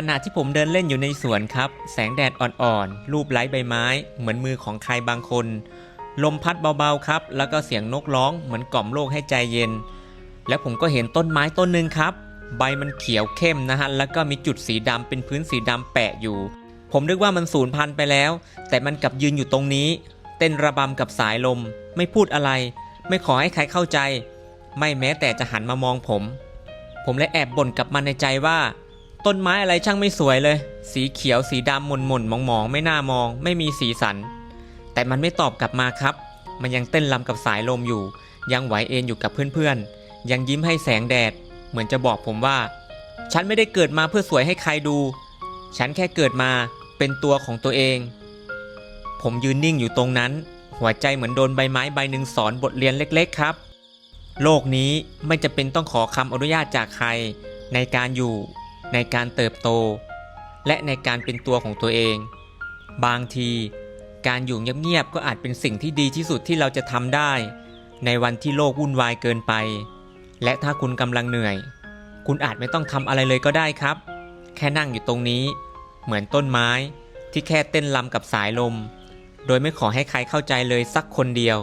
ขณะที่ผมเดินเล่นอยู่ในสวนครับ แสงแดดอ่อนๆ รูปไล้ใบไม้ เหมือนมือของใครบางคน ลมพัดเบาๆครับ แล้วก็เสียงนกร้องเหมือนกล่อมโลกให้ใจเย็น แล้วผมก็เห็นต้นไม้ต้นหนึ่งครับ ใบมันเขียวเข้มนะฮะ แล้วก็มีจุดสีดำเป็นพื้นสีดำแปะอยู่ ผมนึกว่ามันสูญพันธุ์ไปแล้ว แต่มันกลับยืนอยู่ตรงนี้ เต้นระบำกับสายลม ไม่พูดอะไร ไม่ขอให้ใครเข้าใจ ไม่แม้แต่จะหันมามองผม ผมเลยแอบบ่นกับมันในใจว่า ต้นไม้อะไรช่างไม่สวยเลย สีเขียวสีดำหม่นหม่นมองมองๆไม่น่ามอง ไม่มีสีสัน แต่มันไม่ตอบกลับมาครับ มันยังเต้นรำกับสายลมอยู่ ยังไหวเอ็นอยู่กับเพื่อนๆ ยังยิ้มให้แสงแดด เหมือนจะบอกผมว่า ฉันไม่ได้เกิดมาเพื่อสวยให้ใครดู ฉันแค่เกิดมาเป็นตัวของตัวเอง ผมยืนนิ่งอยู่ตรงนั้น หัวใจเหมือนโดนใบไม้ใบหนึ่งสอนบทเรียนเล็ก ๆ ครับ โลกนี้ไม่จะเป็นต้องขอคำอนุญาตจากใครในการอยู่ ในการเติบโต และในการเป็นตัวของตัวเอง บางที การอยู่เงียบๆก็อาจเป็นสิ่งที่ดีที่สุดที่เราจะทำได้ ในวันที่โลกวุ่นวายเกินไป และถ้าคุณกำลังเหนื่อย คุณอาจไม่ต้องทำอะไรเลยก็ได้ครับ แค่นั่งอยู่ตรงนี้ เหมือนต้นไม้ที่แค่เต้นรำกับสายลม โดยไม่ขอให้ใครเข้าใจเลยสักคนเดียว